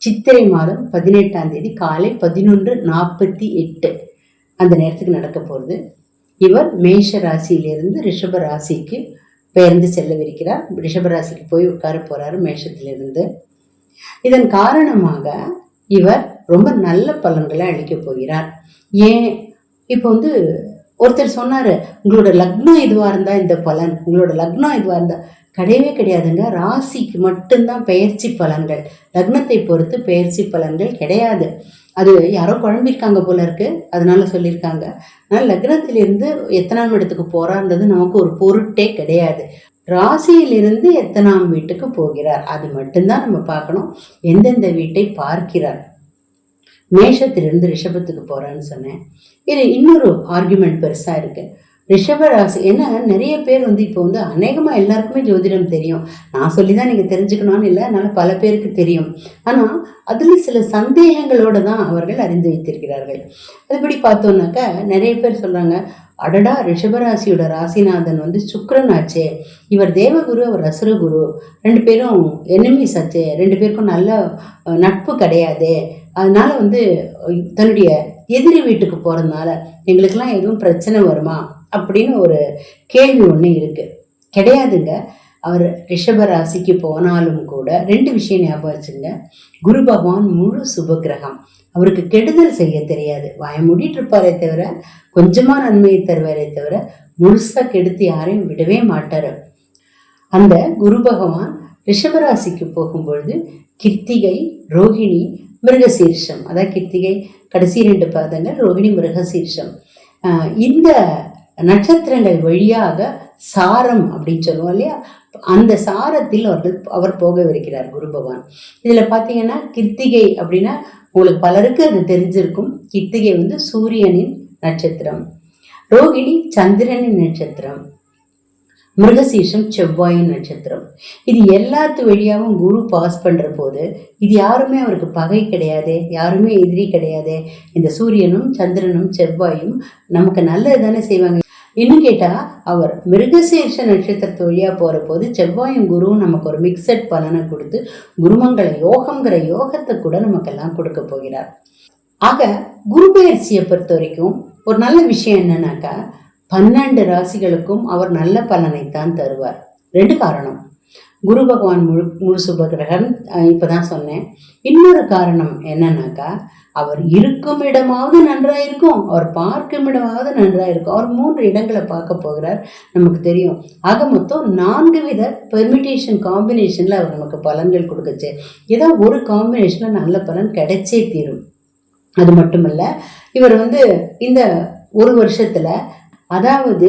சித்திரை மாதம் பதினெட்டாம் தேதி காலை பதினொன்று நாற்பத்தி எட்டு அந்த நேரத்துக்கு நடக்க போகிறது இவர் மேஷ ராசியிலிருந்து ரிஷப ராசிக்கு பெயர்ந்து செல்லவிருக்கிறார். ரிஷப ராசிக்கு போய் உட்கார போறாரு மேஷத்திலிருந்து. இதன் காரணமாக இவர் ரொம்ப நல்ல பலன்களை அளிக்கப் போகிறார். ஏன்? இப்போ வந்து ஒருத்தர் சொன்னாரு உங்களோட லக்னம் இதுவா இருந்தா இந்த பலன் உங்களோட லக்னம் இதுவா இருந்தா கிடையவே கிடையாதுங்க. ராசிக்கு மட்டும்தான் பெயர்ச்சி பலன்கள். லக்னத்தை பொறுத்து பெயர்ச்சி பலன்கள் கிடையாது. அது யாரோ குழம்பிருக்காங்க போல இருக்கு. அதனால சொல்லியிருக்காங்க. ஆனால் லக்னத்திலிருந்து எத்தனாம் இடத்துக்கு போறான்றது நமக்கு ஒரு பொருட்டே கிடையாது. ராசியிலிருந்து எத்தனாம் வீட்டுக்கு போகிறார்? அது மட்டும்தான் நம்ம பார்க்கணும். எந்தெந்த வீட்டை பார்க்கிறார்? மேஷத்திலிருந்து ரிஷபத்துக்கு போறான்னு சொன்னேன். இது இன்னொரு ஆர்குமெண்ட் பெருசா இருக்கு. ரிஷபராசி ஏன்னா நிறைய பேர் வந்து இப்போ வந்து அநேகமாக எல்லாருக்குமே ஜோதிடம் தெரியும். நான் சொல்லி தான் நீங்கள் தெரிஞ்சுக்கணும்னு இல்லை அதனால் பல பேருக்கு தெரியும். ஆனால் அதில் சில சந்தேகங்களோடு தான் அவர்கள் அறிந்து வைத்திருக்கிறார்கள். அதுபடி பார்த்தோன்னாக்கா நிறைய பேர் சொல்கிறாங்க அடடா ரிஷபராசியோட ராசிநாதன் வந்து சுக்கரன் ஆச்சே. இவர் தேவகுரு அவர் அசுரகுரு. ரெண்டு பேரும் எனிமீஸ் ஆச்சே ரெண்டு பேருக்கும் நல்ல நட்பு கிடையாது. அதனால வந்து தன்னுடைய எதிரி வீட்டுக்கு போகிறதுனால எங்களுக்கெல்லாம் எதுவும் பிரச்சனை வருமா? அப்படின்னு ஒரு கேள்வி ஒன்று இருக்கு. கிடையாதுங்க. அவர் ரிஷப ராசிக்கு போனாலும் கூட ரெண்டு விஷயம் ஞாபகம் வச்சுங்க. குரு பகவான் முழு சுபகிரகம். அவருக்கு கெடுதல் செய்ய தெரியாது. வாய மூடிட்டு இருப்பாரே தவிர கொஞ்சமா நன்மையை தருவாரே தவிர முழுசா கெடுத்து யாரையும் விடவே மாட்டார். அந்த குரு பகவான் ரிஷபராசிக்கு போகும்பொழுது கிருத்திகை ரோகிணி மிருகசீர்ஷம். அதான் கிருத்திகை கடைசி ரெண்டு பாதங்கள் ரோகிணி மிருகசீர்ஷம். இந்த நட்சத்திரங்கள் வழியாக சாரம் அப்படின்னு சொல்லுவோம் இல்லையா? அந்த சாரத்தில் அவர்கள் அவர் போகவிருக்கிறார் குரு பகவான். இதில் பார்த்தீங்கன்னா கிருத்திகை அப்படின்னா உங்களுக்கு பலருக்கு அது தெரிஞ்சிருக்கும். கிருத்திகை வந்து சூரியனின் நட்சத்திரம். ரோகிணி சந்திரனின் நட்சத்திரம். மிருகசீஷம் செவ்வாயின் நட்சத்திரம். இது எல்லாத்து வழியாகவும் குரு பாஸ் பண்ற போது இது யாருமே அவருக்கு பகை கிடையாது யாருமே எதிரி கிடையாது. இந்த சூரியனும் சந்திரனும் செவ்வாயும் நமக்கு நல்லது தானே செய்வாங்க. இன்னும் கேட்டால் அவர் மிருகசீர்ஷ நட்சத்திரத்து வழியாக போகிற போது செவ்வாயும் குருவும் நமக்கு ஒரு மிக்சட் பலனை கொடுத்து குருமங்கள யோகங்கிற யோகத்தை கூட நமக்கெல்லாம் கொடுக்க போகிறார். ஆக குரு பயிற்சியை பொறுத்த வரைக்கும் ஒரு நல்ல விஷயம் என்னன்னாக்கா பன்னெண்டு ராசிகளுக்கும் அவர் நல்ல பலனைத்தான் தருவார். ரெண்டு காரணம். குரு பகவான் முழு முழு சுபகிரகன் இப்போதான் சொன்னேன். இன்னொரு காரணம் என்னன்னாக்கா அவர் இருக்கும் இடமாவது நன்றா இருக்கும் அவர் பார்க்கும் இடமாவது நன்றா இருக்கும் அவர் மூன்று இடங்களை பார்க்க போகிறார் நமக்கு தெரியும். ஆக மொத்தம் நான்கு வித பெர்மிட்டேஷன் காம்பினேஷன்ல அவர் நமக்கு பலன்கள் கொடுக்குச்சு. ஏதோ ஒரு காம்பினேஷன்ல நல்ல பலன் கிடைச்சே தீரும். அது மட்டுமல்ல இவர் வந்து இந்த ஒரு வருஷத்துல அதாவது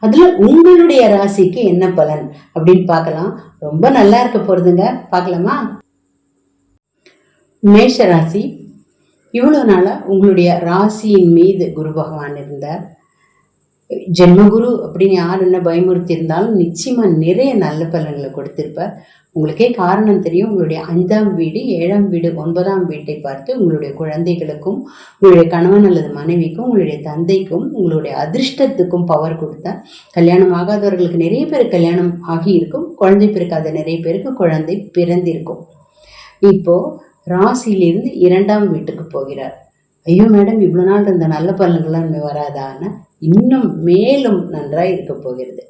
அதில் உங்களுடைய ராசிக்கு என்ன பலன் அப்படின்னு பார்க்கலாம். ரொம்ப நல்லா இருக்க போகிறதுங்க பார்க்கலாமா? மேஷ ராசி. இவ்வளோ நாளாக உங்களுடைய ராசியின் மீது குரு பகவான் இருந்தார். ஜென்மகுரு அப்படின்னு யார் என்ன பயமுறுத்தி இருந்தாலும் நிச்சயமாக நிறைய நல்ல பலன்களை கொடுத்திருப்பார். உங்களுக்கே காரணம் தெரியும். உங்களுடைய ஐந்தாம் வீடு ஏழாம் வீடு ஒன்பதாம் வீட்டை பார்த்து உங்களுடைய குழந்தைகளுக்கும் உங்களுடைய கணவன் அல்லது மனைவிக்கும் உங்களுடைய தந்தைக்கும் உங்களுடைய அதிர்ஷ்டத்துக்கும் பவர் கொடுத்தார். கல்யாணம் ஆகாதவர்களுக்கு நிறைய பேர் கல்யாணம் ஆகி இருக்கும். குழந்தை பிறக்காத நிறைய பேருக்கு குழந்தை பிறந்திருக்கும். இப்போது ராசியிலிருந்து இரண்டாம் வீட்டுக்கு போகிறார். ஐயோ மேடம் இவ்வளோ நாள் இருந்த நல்ல பலன்கள்லாம் வராதான்னு இன்னும் மேலும் நன்றாக இருக்க போகிறது.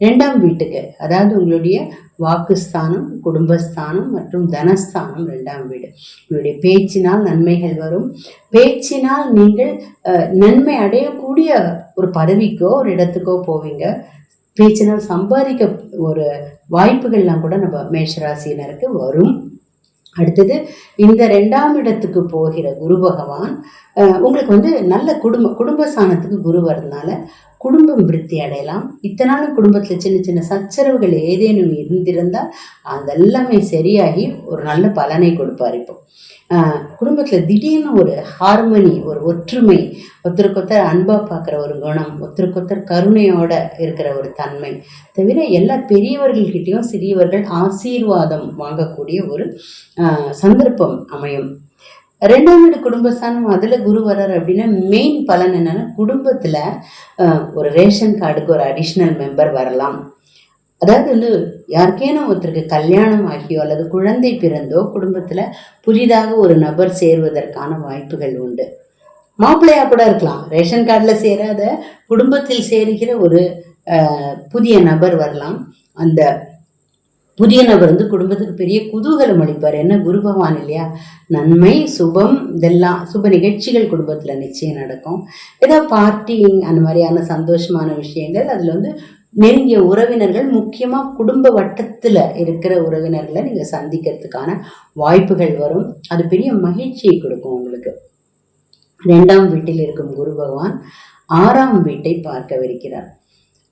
ரெண்டாம் வீட்டுக்கு அதாவது உங்களுடைய வாக்குஸ்தானம் குடும்பஸ்தானம் மற்றும் தனஸ்தானம் ரெண்டாம் வீடு. உங்களுடைய பேச்சினால் நன்மைகள் வரும். பேச்சினால் நீங்கள் நன்மை அடையக்கூடிய ஒரு பதவிக்கோ ஒரு இடத்துக்கோ போவீங்க. பேச்சினால் சம்பாதிக்க ஒரு வாய்ப்புகள்லாம் கூட நம்ம மேஷராசினருக்கு வரும். அடுத்தது இந்த ரெண்டாம் இடத்துக்கு போகிற குரு பகவான் உங்களுக்கு வந்து நல்ல குடும்ப குடும்ப ஸ்தானத்துக்கு குரு வரதுனால குடும்பம் விருத்தி அடையலாம். இத்தனாலும் குடும்பத்தில் சின்ன சின்ன சச்சரவுகள் ஏதேனும் இருந்திருந்தால் அதெல்லாமே சரியாகி ஒரு நல்ல பலனை கொடுப்பார் இப்போ. குடும்பத்தில் திடீர்னு ஒரு ஹார்மனி ஒரு ஒற்றுமை ஒருத்தருக்கொத்தர் அன்பாக பார்க்குற ஒரு குணம் ஒருத்தருக்கொத்தர் கருணையோட இருக்கிற ஒரு தன்மை தவிர எல்லா பெரியவர்கள்கிட்டையும் சிறியவர்கள் ஆசீர்வாதம் வாங்கக்கூடிய ஒரு சந்தர்ப்பம் அமையும். ரெண்டாம் வீடு குடும்பஸ்தானம் அதில் குரு வர்றாரு அப்படின்னா மெயின் பலன் என்னென்னா குடும்பத்தில் ஒரு ரேஷன் கார்டுக்கு ஒரு அடிஷ்னல் மெம்பர் வரலாம். அதாவது வந்து யாருக்கேனும் ஒருத்தருக்கு கல்யாணம் ஆகியோ அல்லது குழந்தை பிறந்தோ குடும்பத்தில் புதிதாக ஒரு நபர் சேர்வதற்கான வாய்ப்புகள் உண்டு. மாப்பிள்ளையாக கூட இருக்கலாம். ரேஷன் கார்டில் சேராத குடும்பத்தில் சேருகிற ஒரு புதிய நபர் வரலாம். அந்த புதிய நபர் வந்து குடும்பத்துக்கு பெரிய குதூகலம் அளிப்பார். என்ன குரு பகவான் இல்லையா? நன்மை சுபம் இதெல்லாம் சுப நிகழ்ச்சிகள் குடும்பத்தில் நிச்சயம் நடக்கும். ஏதோ பார்ட்டிங் அந்த மாதிரியான சந்தோஷமான விஷயங்கள் அதில் வந்து நெருங்கிய உறவினர்கள் முக்கியமாக குடும்ப வட்டத்தில் இருக்கிற உறவினர்களை நீங்கள் சந்திக்கிறதுக்கான வாய்ப்புகள் வரும். அது பெரிய மகிழ்ச்சியை கொடுக்கும் உங்களுக்கு. ரெண்டாம் வீட்டில் இருக்கும் குரு பகவான் ஆறாம் வீட்டை பார்க்கவிருக்கிறார்.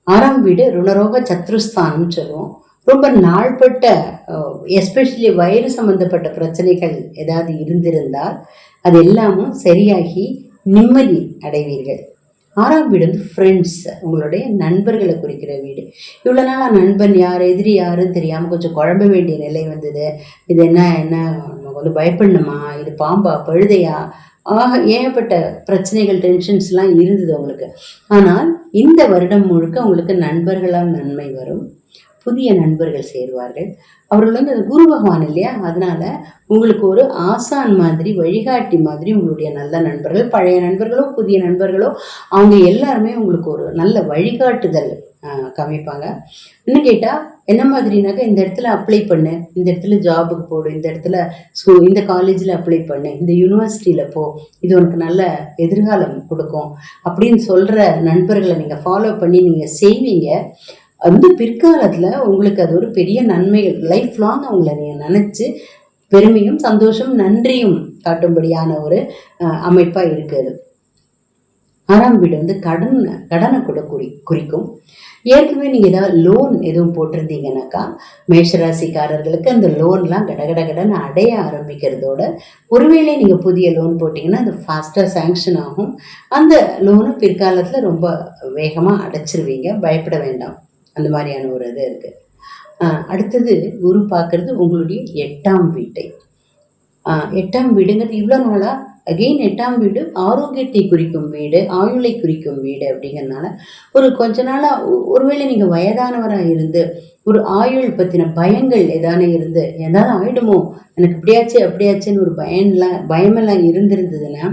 ஆறாம் வீடு ருணரோக சத்ருஸ்தானம் சொல்லுவோம். ரொம்ப நாள்பட்ட எஸ்பெஷலி வயிறு சம்பந்தப்பட்ட பிரச்சனைகள் ஏதாவது இருந்திருந்தால் அது எல்லாமும் சரியாகி நிம்மதி அடைவீர்கள். ஆறாம் வீடு வந்து ஃப்ரெண்ட்ஸ் உங்களுடைய நண்பர்களை குறிக்கிற வீடு. இவ்வளோ நாளாக நண்பன் யார் எதிரி யாருன்னு தெரியாமல் கொஞ்சம் குழம்ப வேண்டிய நிலை வந்தது. இது என்ன என்ன நமக்கு வந்து பயப்படணுமா? இது பாம்பா பழுதையா? ஆக ஏகப்பட்ட பிரச்சனைகள் டென்ஷன்ஸ்லாம் இருந்தது உங்களுக்கு ஆனால் இந்த வருடம் முழுக்க உங்களுக்கு நண்பர்களால் நன்மை வரும். புதிய நண்பர்கள் சேருவார்கள். அவர்கள் வந்து அது குரு பகவான் இல்லையா? அதனால உங்களுக்கு ஒரு ஆசான் மாதிரி வழிகாட்டி மாதிரி உங்களுடைய நல்ல நண்பர்கள் பழைய நண்பர்களோ புதிய நண்பர்களோ அவங்க எல்லாருமே உங்களுக்கு ஒரு நல்ல வழிகாட்டுதல் காமிப்பாங்க. இன்னும் கேட்டால் என்ன மாதிரினாக்கா இந்த இடத்துல அப்ளை பண்ணு இந்த இடத்துல ஜாபுக்கு போடு இந்த இடத்துல ஸ்கூல் இந்த காலேஜில் அப்ளை பண்ணு இந்த யூனிவர்சிட்டியில் போ இது உனக்கு நல்ல எதிர்காலம் கொடுக்கும் அப்படின்னு சொல்கிற நண்பர்களை நீங்கள் ஃபாலோ பண்ணி நீங்கள் செய்வீங்க. வந்து பிற்காலத்தில் உங்களுக்கு அது ஒரு பெரிய நன்மைகள் லைஃப் லாங் அவங்கள நீங்கள் நினச்சி பெருமையும் சந்தோஷம் நன்றியும் காட்டும்படியான ஒரு அமைப்பாக இருக்குது ஆறாம் வீடு வந்து கடன் கடனை கூட குறி குறிக்கும். ஏற்கனவே நீங்கள் ஏதாவது லோன் எதுவும் போட்டிருந்தீங்கன்னாக்கா மேஷராசிக்காரர்களுக்கு அந்த லோன்லாம் கடகட கடன் அடைய ஆரம்பிக்கிறதோட ஒருவேளை நீங்கள் புதிய லோன் போட்டிங்கன்னா அது ஃபாஸ்ட்டாக சேங்ஷன் ஆகும். அந்த லோனு பிற்காலத்தில் ரொம்ப வேகமாக அடைச்சிருவீங்க. பயப்பட வேண்டாம். அந்த மாதிரியான ஒரு இது இருக்குது அடுத்தது குரு பார்க்குறது உங்களுடைய எட்டாம் வீட்டை. எட்டாம் வீடுங்கிறது இவ்வளோ நாளாக அகெயின் எட்டாம் வீடு ஆரோக்கியத்தை குறிக்கும் வீடு ஆயுளை குறிக்கும் வீடு அப்படிங்கிறதுனால ஒரு கொஞ்ச நாளாக ஒருவேளை நீங்கள் வயதானவராக இருந்து ஒரு ஆயுள் பற்றின பயங்கள் ஏதானே இருந்து ஏதாவது ஆயிடுமோ? எனக்கு இப்படியாச்சு அப்படியாச்சுன்னு ஒரு பயம்லாம் பயமெல்லாம் இருந்திருந்ததுன்னா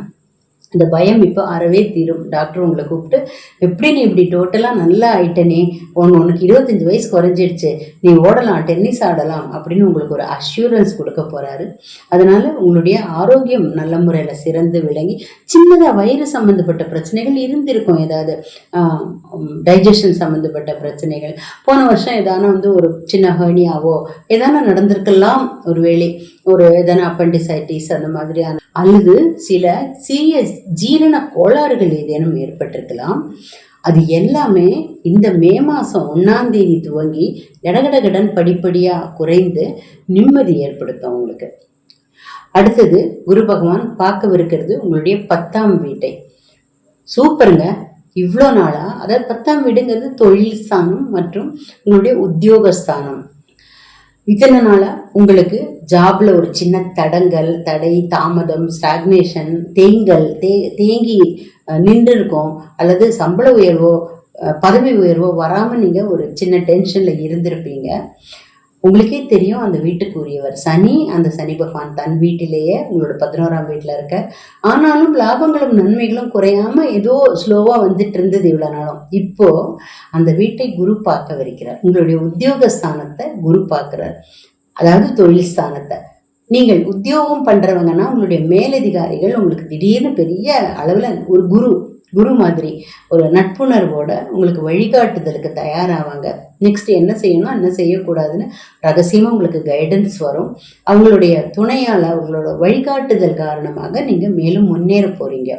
அந்த பயம் இப்போ அறவே தீரும். டாக்டர் உங்களை கூப்பிட்டு எப்படி நீ இப்படி டோட்டலாக நல்லா ஆயிட்டனே? உன் உனக்கு இருபத்தஞ்சி வயசு குறைஞ்சிடுச்சு. நீ ஓடலாம் டென்னிஸ் ஆடலாம் அப்படின்னு உங்களுக்கு ஒரு அஷ்யூரன்ஸ் கொடுக்க போகிறாரு அதனால் உங்களுடைய ஆரோக்கியம் நல்ல முறையில் சிறந்து விளங்கி சின்னதாக வயிறு சம்மந்தப்பட்ட பிரச்சனைகள் இருந்திருக்கும். ஏதாவது டைஜஷன் சம்மந்தப்பட்ட பிரச்சனைகள். போன வருஷம் ஏதான வந்து ஒரு சின்ன ஹர்னியாவோ ஏதான நடந்திருக்கலாம் ஒரு வேளை. ஒரு எதனா அப்பண்டிசைட்டிஸ் அந்த மாதிரியான அல்லது சில சிறிய ஜீரண கோளாறுகள் ஏதேனும் ஏற்பட்டிருக்கலாம். அது எல்லாமே இந்த மே மாதம் ஒன்றாம் தேதி துவங்கி கடகடகடன் படிப்படியாக குறைந்து நிம்மதி ஏற்படுத்தும் உங்களுக்கு. அடுத்தது குரு பகவான் பார்க்கவிருக்கிறது உங்களுடைய பத்தாம் வீட்டை. சூப்பருங்க. இவ்வளோ நாளாக அதாவது பத்தாம் வீடுங்கிறது தொழில் ஸ்தானம் மற்றும் உங்களுடைய உத்தியோகஸ்தானம். இத்தனை நாளாக உங்களுக்கு ஜாப்ல ஒரு சின்ன தடங்கல் தடை தாமதம் ஸ்டாக்னேஷன் தேங்கல் தே தேங்கி நின்று இருக்கும் அல்லது சம்பள உயர்வோ பதவி உயர்வோ வராமல் நீங்கள் ஒரு சின்ன டென்ஷனில் இருந்திருப்பீங்க. உங்களுக்கே தெரியும் அந்த வீட்டுக்கு உரியவர் சனி அந்த சனி பகவான் தன் வீட்டிலேயே உங்களோட பதினோராம் வீட்டில் இருக்க ஆனாலும் லாபங்களும் நன்மைகளும் குறையாம ஏதோ ஸ்லோவாக வந்துட்டு இருந்தது இவ்வளோ நாளும். இப்போ அந்த வீட்டை குரு பார்க்க வருகிறார் உங்களுடைய உத்தியோக ஸ்தானத்தை குரு பார்க்கிறார். அதாவது தொழில் ஸ்தானத்தை. நீங்கள் உத்தியோகம் பண்ணுறவங்கன்னா உங்களுடைய மேலதிகாரிகள் உங்களுக்கு திடீர்னு பெரிய அளவில் ஒரு குரு குரு மாதிரி ஒரு நட்புணர்வோட உங்களுக்கு வழிகாட்டுதலுக்கு தயாராவாங்க. நெக்ஸ்ட் என்ன செய்யணும் என்ன செய்யக்கூடாதுன்னு ரகசியமாக உங்களுக்கு கைடன்ஸ் வரும். அவங்களுடைய துணையால் அவங்களோட வழிகாட்டுதல் காரணமாக நீங்கள் மேலும் முன்னேற போகிறீங்க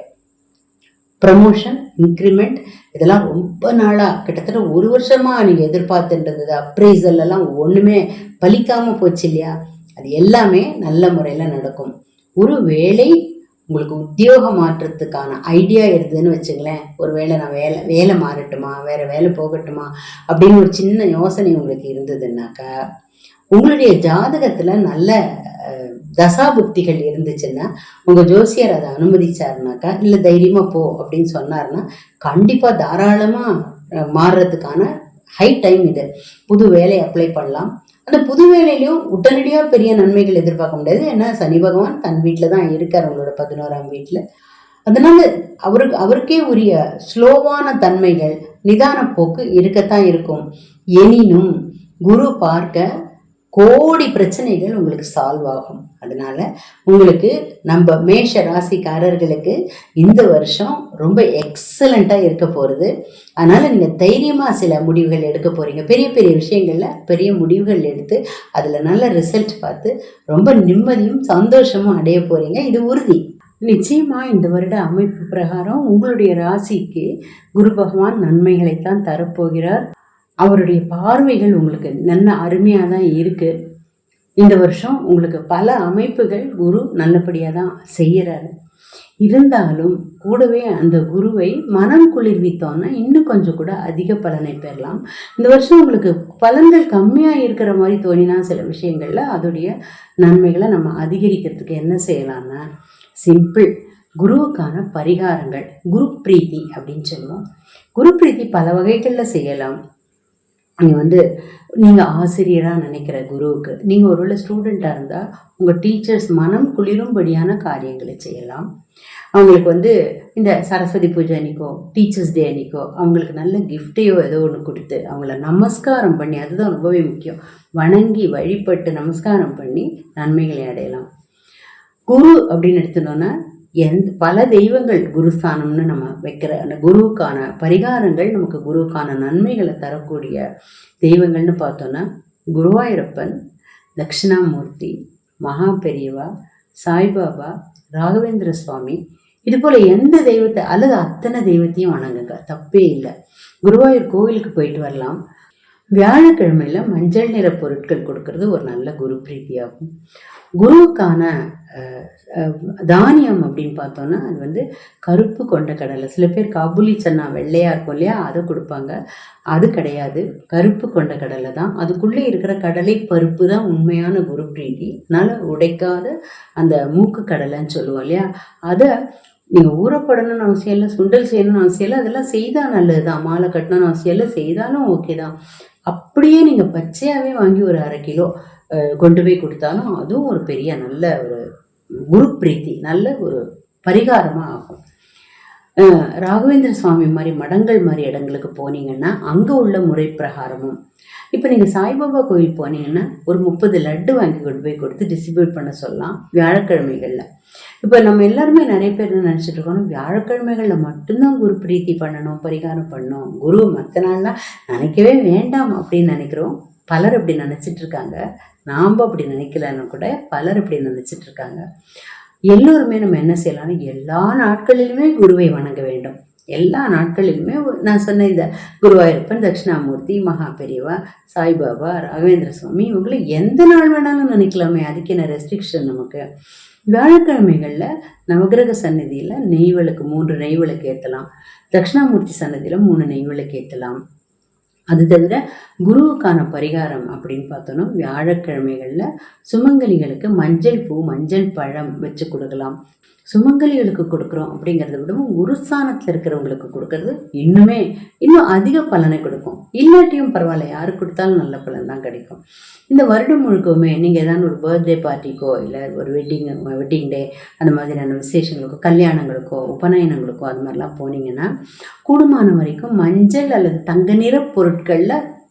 ப்ரமோஷன் இன்க்ரிமெண்ட் இதெல்லாம் ரொம்ப நாளாக கிட்டத்தட்ட ஒரு வருஷமாக நீங்கள் எதிர்பார்த்துன்றது அப்ரைசல் எல்லாம் ஒன்றுமே பலிக்காமல் போச்சு இல்லையா? அது எல்லாமே நல்ல முறையில் நடக்கும். ஒரு வேளை உங்களுக்கு உத்தியோக மாற்றத்துக்கான ஐடியா இருந்ததுன்னு வச்சுங்களேன். ஒரு வேளை நான் வேலை வேலை மாறட்டுமா? வேறு வேலை போகட்டுமா? அப்படின்னு ஒரு சின்ன யோசனை உங்களுக்கு இருந்ததுன்னாக்கா உங்களுடைய ஜாதகத்தில் நல்ல தசாபுக்திகள் இருந்துச்சுன்னா உங்கள் ஜோசியர் அதை அனுமதிச்சாருனாக்கா இல்லை தைரியமாக போ அப்படின்னு சொன்னார்னா கண்டிப்பாக தாராளமாக மாறுறதுக்கான ஹை டைம் இது. புது வேலை அப்ளை பண்ணலாம். அந்த புது வேலையிலையும் உடனடியாக பெரிய நன்மைகள் எதிர்பார்க்க முடியாது. ஏன்னா சனி பகவான் தன் வீட்டில் தான் இருக்கார் அவங்களோட பதினோராம் வீட்டில் அதனால அவருக்கு அவருக்கே உரிய ஸ்லோவான தன்மைகள் நிதான போக்கு இருக்கத்தான் இருக்கும். எனினும் குரு பார்க்க கோடி பிரச்சனைகள் உங்களுக்கு சால்வ் ஆகும். அதனால உங்களுக்கு நம்ம மேஷ ராசிக்காரர்களுக்கு இந்த வருஷம் ரொம்ப எக்ஸலண்ட்டாக இருக்க போகிறது அதனால் நீங்கள் தைரியமாக சில முடிவுகள் எடுக்க போகிறீங்க பெரிய பெரிய விஷயங்களில் பெரிய முடிவுகள் எடுத்து அதில் நல்ல ரிசல்ட் பார்த்து ரொம்ப நிம்மதியும் சந்தோஷமும் அடைய போகிறீங்க இது உறுதி. நிச்சயமாக இந்த வருட அமைப்பு பிரகாரம் உங்களுடைய ராசிக்கு குரு பகவான் நன்மைகளைத்தான் தரப்போகிறார். அவருடைய பார்வைகள் உங்களுக்கு நல்ல அருமையாக தான் இருக்குது இந்த வருஷம் உங்களுக்கு பல அமைப்புகள் குரு நல்லபடியாக தான் செய்கிறாரு இருந்தாலும் கூடவே அந்த குருவை மனம் குளிர்வித்தோன்னா இன்னும் கொஞ்சம் கூட அதிக பலனை பெறலாம். இந்த வருஷம் உங்களுக்கு பலன்கள் கம்மியாக இருக்கிற மாதிரி தோணினா சில விஷயங்களில் அதோடைய நன்மைகளை நம்ம அதிகரிக்கிறதுக்கு என்ன செய்யலாம்னா சிம்பிள் குருவுக்கான பரிகாரங்கள் குரு பிரீத்தி அப்படின்னு சொல்லுவோம். குரு பிரீத்தி பல வகைகளில் செய்யலாம். நீங்கள் வந்து நீங்கள் ஆசிரியராக நினைக்கிற குருவுக்கு நீங்கள் ஒருவேளை ஸ்டூடெண்ட்டாக இருந்தால் உங்கள் டீச்சர்ஸ் மனம் குளிரும்படியான காரியங்களை செய்யலாம். அவங்களுக்கு வந்து இந்த சரஸ்வதி பூஜை அன்னைக்கோ டீச்சர்ஸ் டே அன்னைக்கோ அவங்களுக்கு நல்ல கிஃப்டையோ ஏதோ ஒன்று கொடுத்து அவங்கள நமஸ்காரம் பண்ணி அதுதான் ரொம்பவே முக்கியம். வணங்கி வழிபட்டு நமஸ்காரம் பண்ணி நன்மைகளை அடையலாம். குரு அப்படின்னு எடுத்துனோன்னா எந்த பல தெய்வங்கள் குருஸ்தானம்னு நம்ம வைக்கிற அந்த குருவுக்கான பரிகாரங்கள் நமக்கு குருவுக்கான நன்மைகளை தரக்கூடிய தெய்வங்கள்னு பார்த்தோன்னா குருவாயூரப்பன் தட்சிணாமூர்த்தி மகா பெரியவா சாய்பாபா ராகவேந்திர சுவாமி. இது போல் எந்த தெய்வத்தை அல்லது அத்தனை தெய்வத்தையும் வணங்குங்க. தப்பே இல்லை. குருவாயூர் கோவிலுக்கு போயிட்டு வரலாம். வியாழக்கிழமையில் மஞ்சள் நிற பொருட்கள் கொடுக்கறது ஒரு நல்ல குரு பிரீத்தியாகும். குருவுக்கான தானியம் அப்படின்னு பார்த்தோன்னா அது வந்து கருப்பு கொண்ட கடலை. சில பேர் காபூலி சன்னா வெள்ளையாக இருக்கும் இல்லையா அதை கொடுப்பாங்க. அது கிடையாது. கருப்பு கொண்ட கடலை தான். அதுக்குள்ளே இருக்கிற கடலை பருப்பு தான் உண்மையான குரு பிரீதி அதனால் உடைக்காத அந்த மூக்கு கடலைன்னு சொல்லுவோம் இல்லையா அதை நீங்கள் ஊறப்படணும்னு அவசியம் இல்லை சுண்டல் செய்யணும்னு அவசியம் இல்லை. அதெல்லாம் செய்தால் நல்லது தான் மாலை கட்டணும்னு அவசியம் இல்லை. செய்தாலும் ஓகே தான். அப்படியே நீங்கள் பச்சையாகவே வாங்கி ஒரு அரை கிலோ கொண்டு போய் கொடுத்தாலும் அதுவும் ஒரு பெரிய நல்ல ஒரு குரு பிரீத்தி நல்ல ஒரு பரிகாரமாக ஆகும். ராகவேந்திர சுவாமி மாதிரி மடங்கள் மாதிரி இடங்களுக்கு போனீங்கன்னா அங்கே உள்ள முறை பிரகாரமும் இப்போ நீங்கள் சாய்பாபா கோயில் போனீங்கன்னா ஒரு முப்பது லட்டு வாங்கி கொண்டு போய் கொடுத்து டிஸ்ட்ரிபியூட் பண்ண சொல்லலாம் வியாழக்கிழமைகளில். இப்போ நம்ம எல்லாருமே நிறைய பேர் என்ன நினச்சிட்டு இருக்கோம் வியாழக்கிழமைகளில் மட்டும்தான் குரு பிரீத்தி பண்ணணும் பரிகாரம் பண்ணணும். குரு மற்ற நாள்லாம் நினைக்கவே வேண்டாம் அப்படின்னு நினைக்கிறோம். பலர் அப்படி நினச்சிட்டு இருக்காங்க. நாம் அப்படி நினைக்கலன்னு கூட பலர் அப்படி நினச்சிட்டு இருக்காங்க. எல்லோருமே நம்ம என்ன செய்யலாம்னு எல்லா நாட்களிலுமே குருவை வணங்க வேண்டும். எல்லா நாட்களிலுமே நான் சொன்ன இந்த குருவாயூரப்பன் தட்சிணாமூர்த்தி மகா பெரியவா சாய்பாபா ராகவேந்திர சுவாமி இவங்களை எந்த நாள் வேணாலும் நினைக்கலாமே. அதுக்கு என்ன ரெஸ்ட்ரிக்ஷன் நமக்கு? வியாழக்கிழமைகளில் நவகிரக சன்னதியில் நெய் விளக்கு மூன்று நெய் விளக்கு ஏற்றலாம் தட்சிணாமூர்த்தி சன்னதியில் மூணு நெய் விளக்கு ஏற்றலாம் அது தவிர குருவுக்கான பரிகாரம் அப்படின்னு பார்த்தோன்னா வியாழக்கிழமைகளில் சுமங்கலிகளுக்கு மஞ்சள் பூ மஞ்சள் பழம் வச்சு கொடுக்கலாம். சுமங்கலிகளுக்கு கொடுக்குறோம் அப்படிங்கிறத விடவும் குருஸ்தானத்தில் இருக்கிறவங்களுக்கு கொடுக்கறது இன்னுமே இன்னும் அதிக பலனை கொடுக்கும். இல்லாட்டியும் பரவாயில்ல யாரு கொடுத்தாலும் நல்ல பலன் தான் கிடைக்கும். இந்த வருடம் முழுக்கவுமே நீங்கள் ஏதாவது ஒரு பர்த்டே பார்ட்டிக்கோ இல்லை ஒரு வெட்டிங் வெட்டிங் டே அந்த மாதிரியான விசேஷங்களுக்கோ கல்யாணங்களுக்கோ உபநயனங்களுக்கோ அது மாதிரிலாம் போனீங்கன்னா கூடுமான வரைக்கும் மஞ்சள் அல்லது தங்க நிற பொருட்களில்